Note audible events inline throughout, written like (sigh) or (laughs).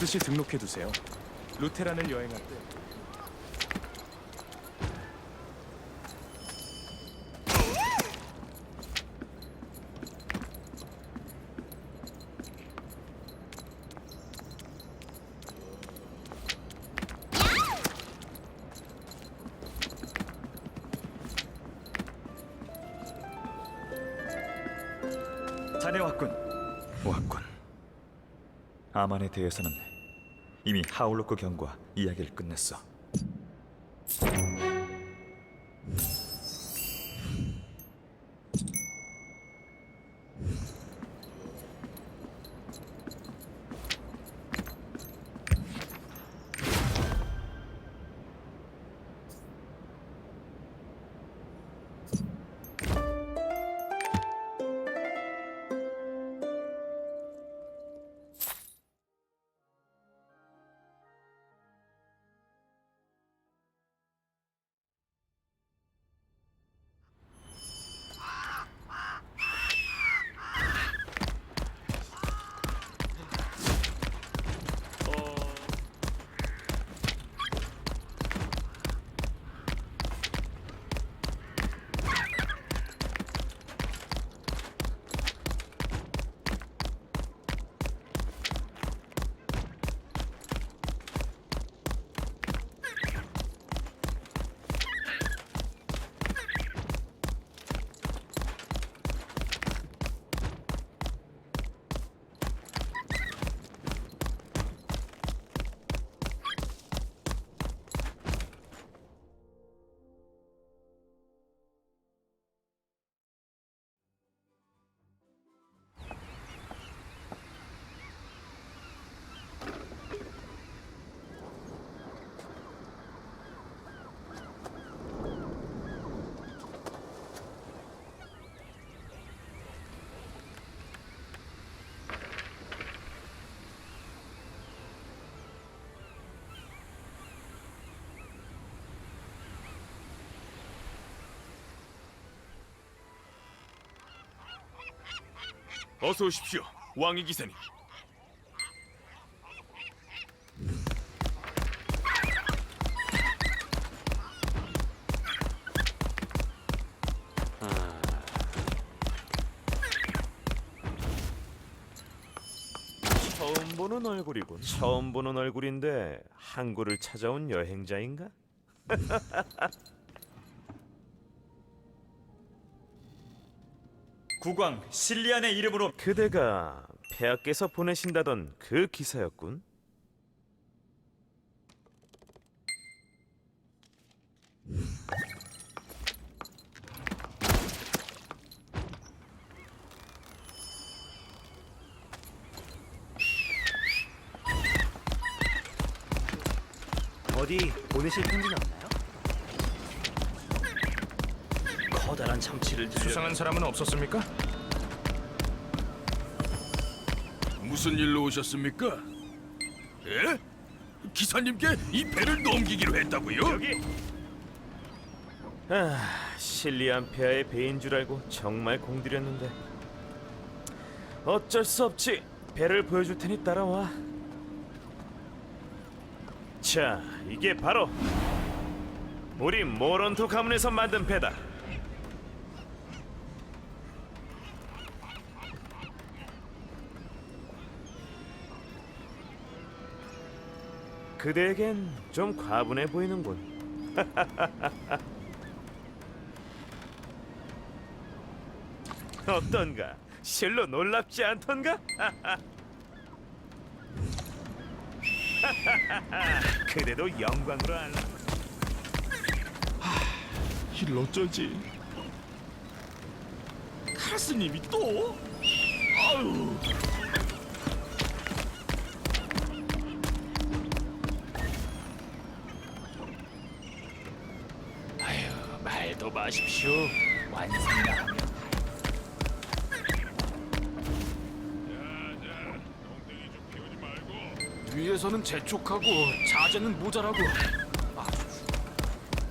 반드시 등록해 두세요. 루테란을 여행할 때 자네 왔군. 왔군. 아만에 대해서는 이미 하울로크 경과 이야기를 끝냈어. 어서 오십시오, 왕의 기사님. 처음 보는 얼굴이군. 처음 보는 얼굴인데 항구를 찾아온 여행자인가? (laughs) 국왕 실리안의 이름으로 그대가 폐하께서 보내신다던 그 기사였군. 어디 보내실 편지는 없나요? 커다란 참치를 들려 수상한 사람은 없었습니까? 무슨 일로 오셨습니까? 예? 기사님께 이 배를 넘기기로 했다고요? 여기. 아, 실리안 폐하의 배인 줄 알고 정말 공들였는데 어쩔 수 없지. 배를 보여줄 테니 따라와. 자, 이게 바로 우리 모론토 가문에서 만든 배다. 그대에겐 좀 과분해 보이는군. (laughs) 어떤가? 실로 놀랍지 않던가? (laughs) 그래도 영광으로 알라. 이를 어쩌지? 카스님이 또? 아유, 더도 마십시오. 완성이라면. 위에서는 재촉하고 자재는 모자라고. 아,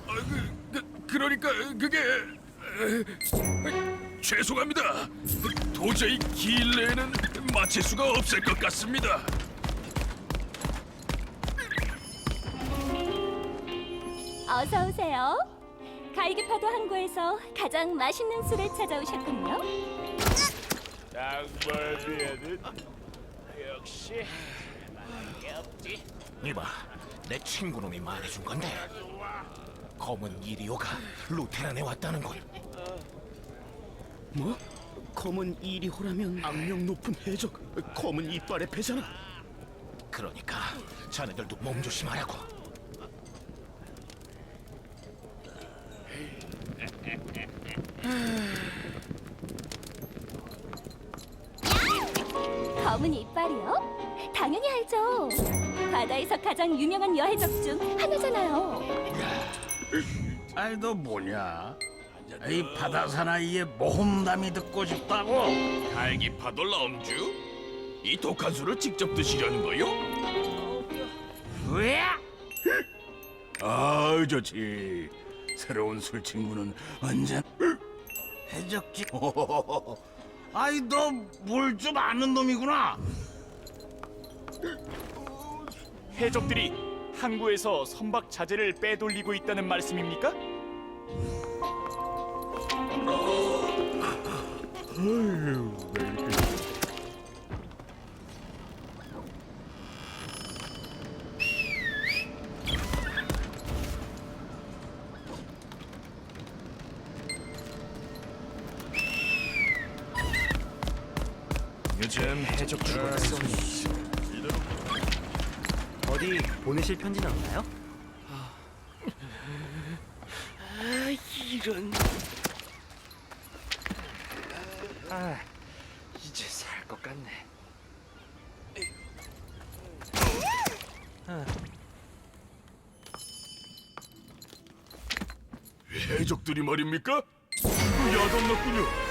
그, 그, 그러니까 그게 에, 죄송합니다. 도저히 길내는 마칠 수가 없을 것 같습니다. 어서 오세요. 갈기파도 항구에서 가장 맛있는 술을 찾아오셨군요. 양말비에는 역시 이봐, 내 친구놈이 말해준 건데 검은 이리오가 루테란에 왔다는 걸. 뭐? 검은 이리호라면 악명 높은 해적 검은 이빨의 패잖아. 그러니까 자네들도 몸 조심하라고. 검은 이빨이요? 당연히 알죠. 바다에서 가장 유명한 여해적 중 하나잖아요. 아이 너 뭐냐? 이 바다 사나이의 모험담이 듣고 싶다고? 갈기파도 럼주? 이 독한 술을 직접 드시려는 거요? 왜? 아 좋지. 새로운 술 친구는 언제? 해적지. (laughs) 아이 너 뭘 좀 아는 놈이구나. 해적들이 항구에서 선박 자재를 빼돌리고 있다는 말씀입니까? 해적 출발성이 어디 보내실 편지는 없나요? 이제 살 것 같네. 해적들이 말입니까? 야단났군요.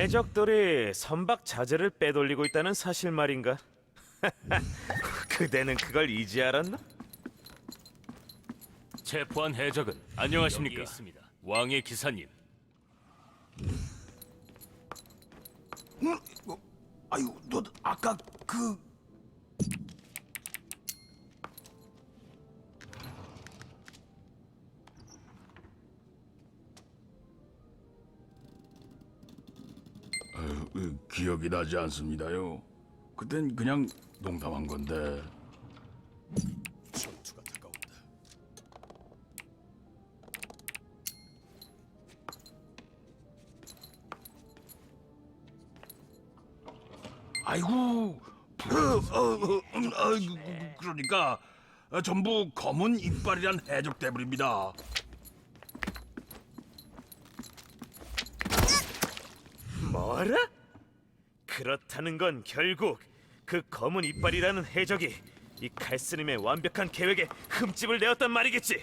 해적들이 선박 자재를 빼돌리고 있다는 사실 말인가? (laughs) 그대는 그걸 이제 알았나? 체포한 해적은 안녕하십니까? 왕의 기사님. 아유 너 아까 그 기억이 나지 않습니다요. 그땐 그냥 농담한 건데. 전투가 다가온다. 아이고, 그, 어, 어, 음, 아이고, 그, 그러니까 어, 전부 검은 이빨이란 해적 대물입니다. 뭐라? 그렇다는 건 결국 그 검은 이빨이라는 해적이 이 칼스님의 완벽한 계획에 흠집을 내었단 말이겠지.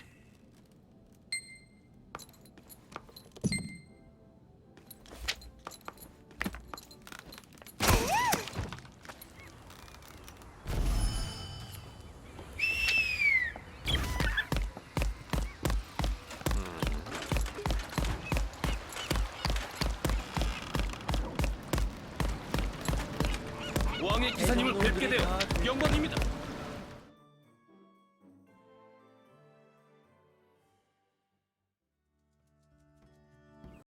기사님을 뵙게 되어 영광입니다.